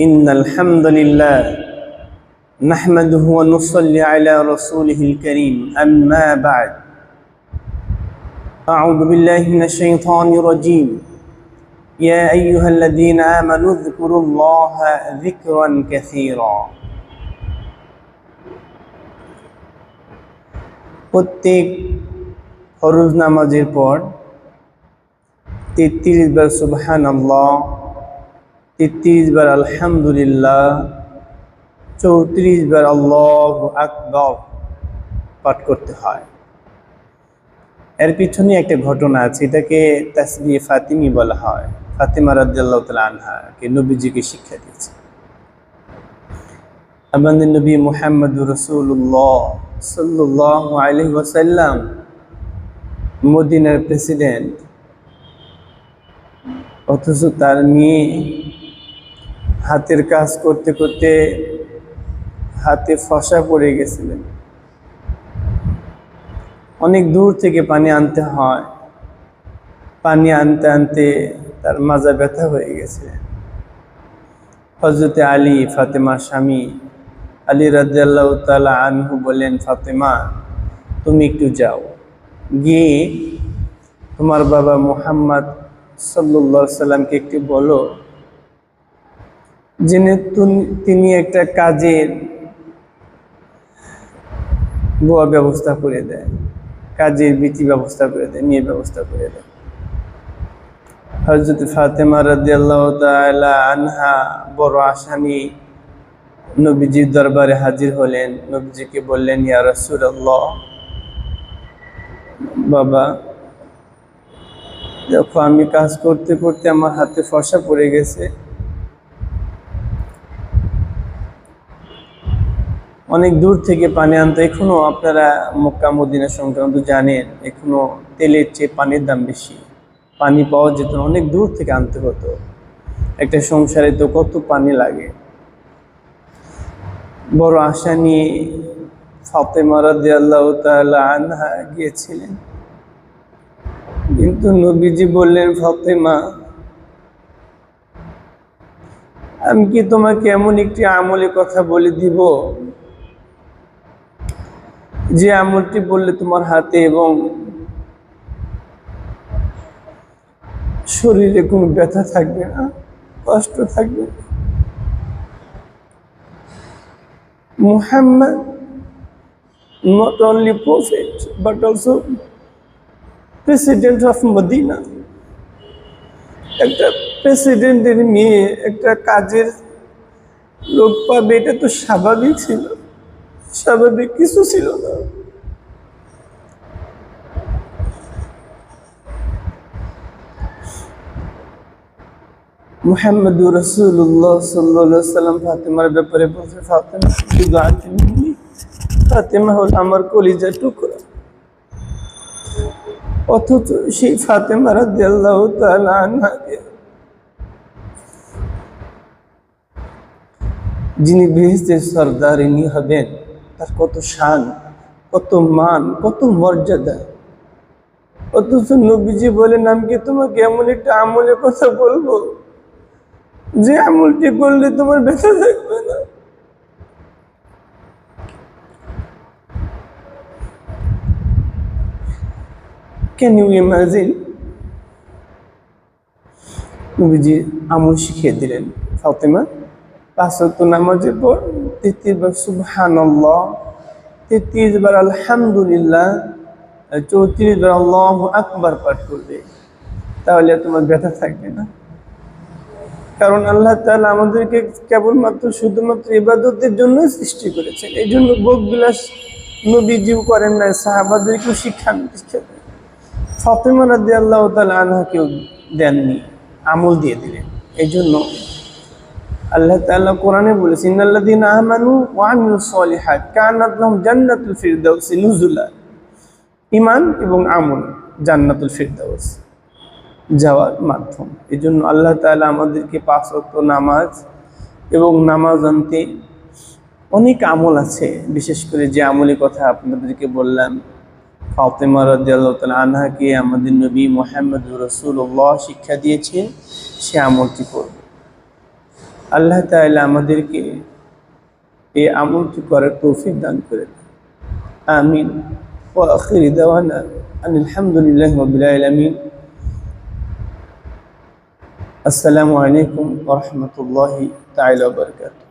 إن الحمد لله نحمده ونصلي على رسوله الكريم أما بعد أعوذ بالله من الشيطان الرجيم يا أيها الذين آمنوا اذكروا الله ذكرا كثيرا প্রত্যেক ফরজ নামাজের পর তেত্রিশ বার সুবহান আল্লাহ তেত্রিশ বার আলহামদুলিল্লাহ, চৌত্রিশ বার আল্লাহ আকবর পাঠ করতে হয়। এর পিছনে একটা ঘটনা আছে, এটাকে তাসবি ফাতিমি বলা হয়। ফাতিমা তাআলা আনহাকে নবীজিকে শিক্ষা দিয়েছে। আমাদের নবী মুহাম্মদুর রাসূলুল্লাহ সাল্লাল্লাহু আলাইহি ওয়াসাল্লাম, মদিনার প্রেসিডেন্ট, অথচ তার মেয়ে হাতের কাজ করতে করতে হাতে ফসা পড়ে গেছিলেন অনেক দূর থেকে পানি আনতে হয়। পানি আনতে আনতে তার মাজা ব্যথা হয়ে গেছে। হজরতে আলী, ফাতেমার স্বামী আলী রাজিয়াল্লাহ তালা আনহু বলেন ফাতেমা, তুমি একটু যাও। গিয়ে তোমার বাবা মুহাম্মদ সাল্লাহ সাল্লামকে একটু বলো জেনে তুন- একটা কাজের বোয়া ব্যবস্থা করে দেয়। কাজের বিচি ব্যবস্থা করে দেয় মেয়ে ব্যবস্থা করে দেয়। হজরত ফাতেমা রাদিয়াল্লাহ তাআলা আনহা বড় আসামি নবীজির দরবারে হাজির হলেন। নবীজিকে বললেন, ইয়া রাসূলুল্লাহ, বাবা, দেখো আমি কাজ করতে করতে আমার হাতে ফসা পড়ে গেছে। অনেক দূর থেকে পানি আনতে, এখনও আপনারা মক্কা, মদিনা সংক্রান্ত জানেন, এখনও তেলের চেয়ে পানির দাম বেশি। পানি পাওয়া যেত অনেক দূর থেকে আনতে হতো। একটা সংসারে তো কত পানি লাগে। বড় আশা নিয়ে ফাতেমা রাদিয়াল্লাহু তাআলা আনহা গিয়েছিলেন। কিন্তু নবীজি বললেন, ফাতেমা, আমি কি তোমাকে এমন একটি আমলে কথা বলে দিব যে আমলটি বললে তোমার হাতে এবং শরীরে কোনো ব্যথা থাকবে না, কষ্ট থাকবে Muhammad not only prophet, but also of Medina একটা প্রেসিডেন্টের মেয়ে, একটা কাজের লোক পাবে, এটা তো স্বাভাবিক ছিল। স্বাভাবিক কিছু ছিল না। মুহাম্মদুর রসুল্লাহ সাল্লাহ সাল্লাম ফাতেমার ব্যাপারে বলছে, ফাতেমা আতিমি ফাতেমা হল আমার কলিজা টুকরা। অথচ সেই ফাতেমা রাদিয়াল্লাহু তাআলা আনহাকে যিনি বেহেস্তের সর্দারিনী হবেন তার কত শান, কত মান, কত মর্যাদা। অথচ নবীজি বলেন, আমি কি তোমাকে এমন একটা আমলের কথা বলব? যে আমলটি করলে তোমার ব্যথা থাকবে না? ক্যান ইউ ইমাজিন নবীজি আমল শিখিয়ে দিলেন ফাতেমা। পাঁচ নামাজের পর তেত্রিশ বার সুবহানাল্লাহ তেত্রিশ বার আলহামদুলিল্লাহ, আর চৌত্রিশ বার আল্লাহ আকবার পাঠ করবে। তাহলে তোমার ব্যথা থাকবে না। কারণ আল্লাহ তাআলা আমাদেরকে কেবলমাত্র শুধুমাত্র ইবাদতের জন্য সৃষ্টি করেছেন। এই জন্য বিলাস নবীজিও করেন না সাহাবাদেরকেও শিক্ষা ফাতেমা রাদি আল্লাহ তালা আনহাকেও দেননি, আমল দিয়ে দিলেন। এই জন্য আল্লাহ তাআলা কোরআনে বলেছেন ইন্নাল্লাযীনা আমানু ওয়া আমিলুস সলিহাত কানাত লাহুম জান্নাতুল ফিরদাউসি নুজুলা। ঈমান এবং আমল জান্নাতুল ফিরদাউস যাওয়ার মাধ্যম। এজন্য আল্লাহ তাআলা আমাদেরকে পাঁচ ওয়াক্ত নামাজ এবং নামাজ আনতে অনেক আমল আছে, বিশেষ করে যে আমলের কথা আপনাদেরকে বললাম। ফাতেমা তাআলা আনহাকে আমাদের নবী মুহাম্মদ রাসূলুল্লাহ শিক্ষা দিয়েছেন সে আমলটি করবে। আল্লাহ তাইলা আমাদেরকে এই আমলটি করার তৌফিক দান করে আমিন। ও আখিরি দাওয়ানা আনিল হামদুলিল্লাহি আসসালামু আলাইকুম রহমতুল্লাহ তাইলা বরকাত